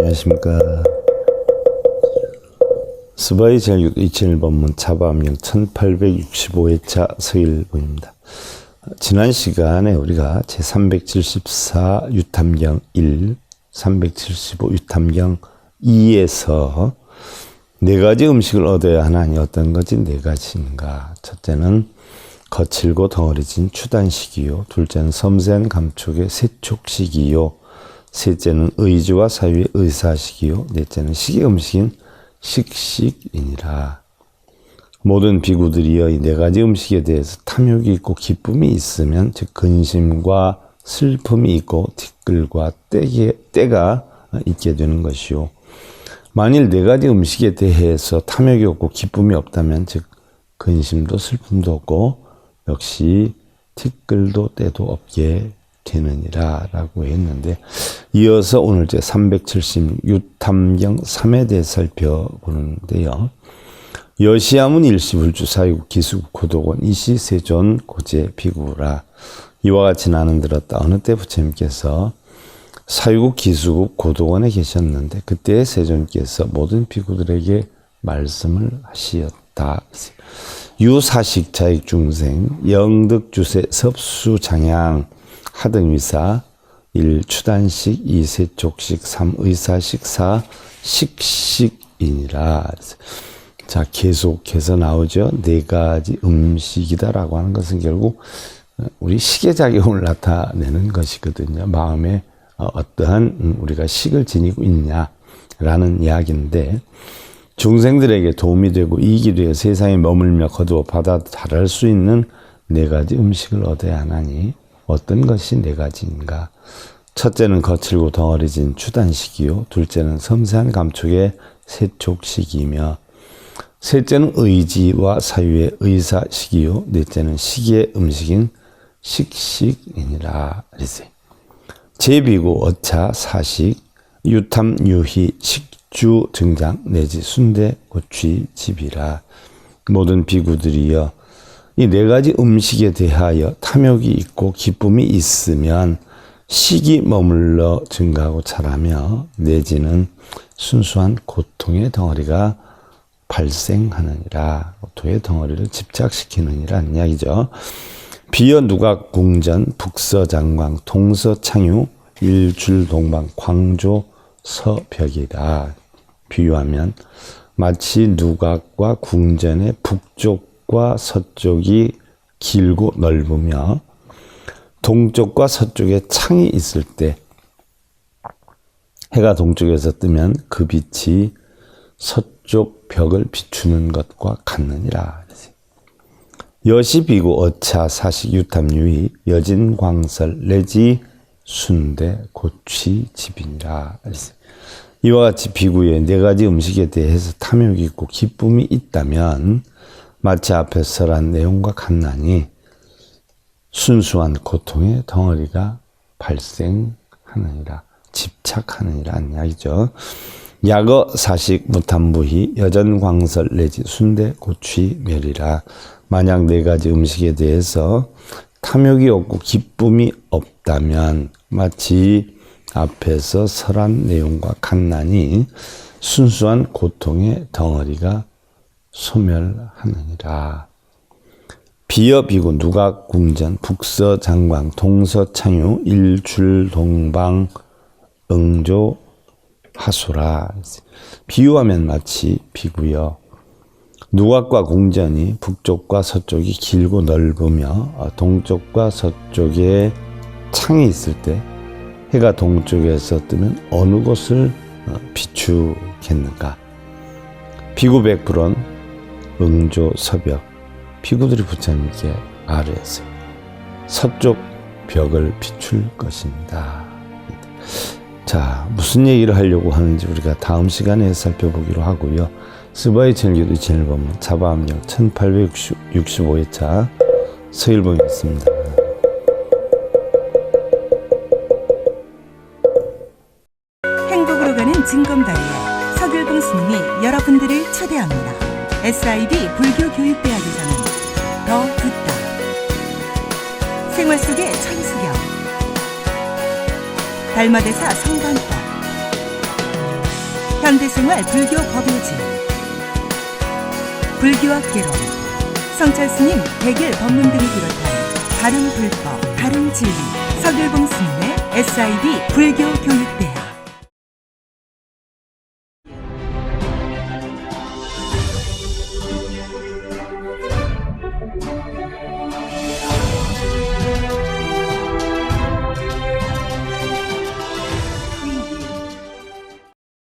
안녕하십니까. 스바이 제6 2001번문 차밤령 1865회차 서일보입니다. 지난 시간에 우리가 제374 유탐경 1, 375 유탐경 2에서 네 가지 음식을 얻어야 하나니 어떤 것이 네 가지인가. 첫째는 거칠고 덩어리진 추단식이요. 둘째는 섬세한 감촉의 세촉식이요. 셋째는 의지와 사유의 의사식이요. 넷째는 식의 음식인 식식이니라. 모든 비구들이여 이 네 가지 음식에 대해서 탐욕이 있고 기쁨이 있으면 즉 근심과 슬픔이 있고 티끌과 때게, 때가 있게 되는 것이요. 만일 네 가지 음식에 대해서 탐욕이 없고 기쁨이 없다면 즉 근심도 슬픔도 없고 역시 티끌도 때도 없게 되느니라 라고 했는데 이어서 오늘 제 376탐경 3에 대해 살펴보는데요. 여시아문 일시불주 사유국 기수국 고도원 이시 세존 고제 비구라 이와 같이 나는 들었다 어느 때 부처님께서 사유국 기수국 고도원에 계셨는데 그때 세존께서 모든 비구들에게 말씀을 하시었다. 유사식 자익 중생 영득 주세 섭수 장양 하등위사 일 추단식 이 세족식 삼 의사식 사 식식이니라. 자 계속해서 나오죠. 네 가지 음식이다라고 하는 것은 결국 우리 식의 작용을 나타내는 것이거든요. 마음에 어떠한 우리가 식을 지니고 있냐라는 이야기인데 중생들에게 도움이 되고 이익이 되어 세상에 머물며 거두어 받아 달할 수 있는 네 가지 음식을 얻어야 하나니 어떤 것이 네 가지인가? 첫째는 거칠고 덩어리진 추단식이요. 둘째는 섬세한 감촉의 세촉식이며 셋째는 의지와 사유의 의사식이요. 넷째는 시기의 음식인 식식이니라. 제비고 어차 사식 유탐 유희 식주 등장 내지 순대 고취 집이라 모든 비구들이여 이 네 가지 음식에 대하여 탐욕이 있고 기쁨이 있으면 식이 머물러 증가하고 자라며 내지는 순수한 고통의 덩어리가 발생하느니라 고통의 덩어리를 집착시키느니라는 이야기죠. 비여 누각 궁전 북서 장광 동서 창유 일줄동방 광조 서벽이다. 비유하면 마치 누각과 궁전의 북쪽 과 서쪽이 길고 넓으며 동쪽과 서쪽에 창이 있을 때 해가 동쪽에서 뜨면 그 빛이 서쪽 벽을 비추는 것과 같느니라. 여시비구 어차 사식 유탐유희 여진광설 내지 순대 고취 집이니라. 이와 같이 비구의 네 가지 음식에 대해서 탐욕이 있고 기쁨이 있다면 마치 앞에 설한 내용과 같나니 순수한 고통의 덩어리가 발생하느니라. 집착하느니라 이야기죠. 야거 사식 무탐부희 여전 광설 내지 순대 고취 멸이라 만약 네 가지 음식에 대해서 탐욕이 없고 기쁨이 없다면 마치 앞에서 설한 내용과 같나니 순수한 고통의 덩어리가 소멸하느니라. 비여비고 누각 궁전 북서 장광 동서 창유 일출 동방 응조 하소라. 비유하면 마치 비구여 누각과 궁전이 북쪽과 서쪽이 길고 넓으며 어, 동쪽과 서쪽에 창이 있을 때 해가 동쪽에서 뜨면 어느 곳을 어, 비추겠는가? 비구 백불은 응조 서벽 비구들이 부처님께 아뢰었어요. 서쪽 벽을 비출 것입니다. 자, 무슨 얘기를 하려고 하는지 우리가 다음 시간에 살펴보기로 하고요. 스바이 젤기도 제일범 자바암령 1865회차 서일봉이었습니다. 행복으로 가는 진검다리에 서길봉 스님이 여러분들을 초대합니다. SIB 불교교육대학에서는 더 듣다. 생활 속의 천수경. 달마대사 성관법. 현대생활 불교 법요지. 불교학 개론. 성철스님 백일 법문 등을 비롯한 다른 불법, 다른 진리. 서길봉 스님의 SIB 불교 교육대.